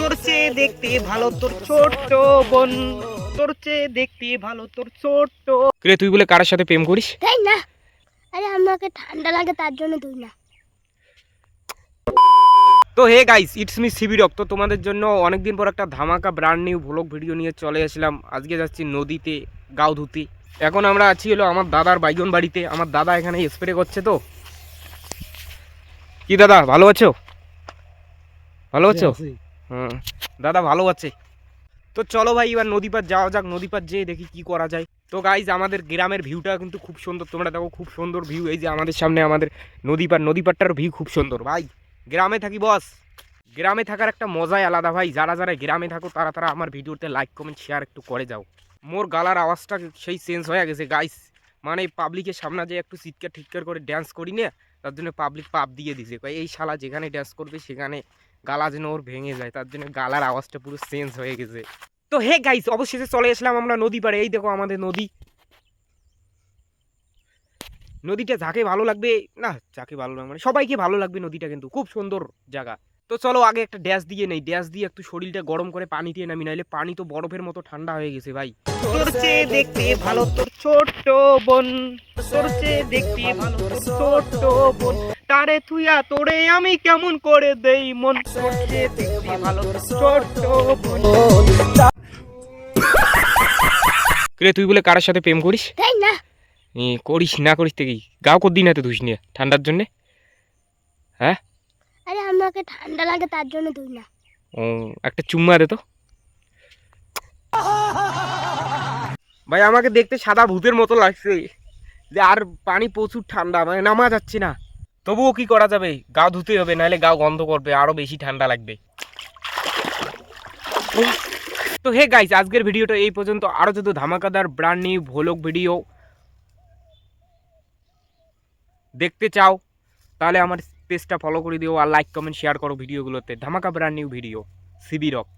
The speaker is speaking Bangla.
তোর চেয়ে দেখতে ভালো তোর ছোট্ট বোন। তোর চেয়ে দেখতে ভালো তোর ছোট্ট। রে তুই বলে কার সাথে প্রেম করিস? তাই না। আরে আমাকে ঠান্ডা লাগে তার জন্য তুই না। তো hey guys it's me CB Rock তো তোমাদের জন্য অনেকদিন পর একটা ধামাকা ব্র্যান্ড নিউ ভ্লগ ভিডিও নিয়ে চলে আসলাম। আজকে যাচ্ছি নদীতে গাও ধুতে এখন আমরা আছি হলো আমার দাদার বাইগন বাড়িতে। আমার দাদা এখানে স্প্রে করছে তো। কি দাদা ভালো আছো? ভালো আছো। হুম। দাদা, ভালো আছে। তো চলো ভাই, এবার নদী পার যাওয়া যাক। নদী পার যেয়ে দেখি কি করা যায়। তো গাইজ আমাদের গ্রামের ভিউটা কিন্তু খুব সুন্দর। তোমরা দেখো, খুব সুন্দর ভিউ এই যে আমাদের সামনে আমাদের নদী পার নদী পারটার ভিউ খুব সুন্দর। ভাই, গ্রামে থাকি বস গ্রামে থাকার একটা মজাই আলাদা ভাই। যারা যারা গ্রামে থাকো, তারা তারা আমার ভিডিওতে লাইক কমেন্ট শেয়ার একটু করে যাও। মোর গালার আওয়াজটা সেই চেঞ্জ হয়ে গেছে গাইস মানে পাবলিকের সামনে যে একটু চিৎকার ঠিটকার করে ড্যান্স করি না, তার জন্য পাবলিক পাপ দিয়ে দিছে। এই শালা যেখানে ড্যান্স করবে, সেখানে গালা যেন ওর ভেঙে যায়, তার জন্য গালার আওয়াজটা পুরো চেঞ্জ হয়ে গেছে। তো হে গাইস অবশেষে চলে আসলাম আমরা নদী পাড়ে। এই দেখো আমাদের নদী। নদীটা যাকে ভালো লাগবে, না, যাকে ভালো লাগবে মানে সবাইকে ভালো লাগবে নদীটা কিন্তু। খুব সুন্দর জায়গা। তো চলো আগে একটা ড্যাশ দিয়ে নেই। ড্যাশ দিয়ে একটু শরীরটা গরম করে পানি দিয়ে নামি নাইলে পানি তো বরফের মতো ঠান্ডা হয়ে গেছে ভাই। তোর চেয়ে দেখতে ভালো তোর ছোট্ট বোন। তোর চেয়ে দেখতে ভালো তোর ছোট্ট বোন। তারে থুইয়া তোরে আমি কেমন করে দেই মন? তোর চেয়ে দেখতে ভালো তোর ছোট্ট বোন। রে তুই বলে কারোর সাথে প্রেম করিস? তাই না। করিস না করিস থেকে গাও কর দিন এত ধুস নিয়ে ঠান্ডার জন্যে? হ্যাঁ? আমাকে ঠান্ডা লাগে তার জন্য তুই না। ও, একটা চুম্মা দে তো। ভাই, আমাকে দেখতে সাদা ভূতের মতো লাগছে। যে আর পানি প্রচুর ঠান্ডা মানে নামা যাচ্ছে না। তবুও কি করা যাবে? গাও ধুতে হবে, নাহলে গাও গন্ধ করবে, আরও বেশি ঠান্ডা লাগবে। তো হে গাইস আজকের ভিডিওটা এই পর্যন্ত। আরও যদি ধামাকাদার ব্র্যান্ড নিউ ভোলক ভিডিও দেখতে চাও, তাহলে আমার পেজটা ফলো করে দিও আর লাইক কমেন্ট শেয়ার করো ভিডিওগুলোতে ধামাকা brand new video CB Rock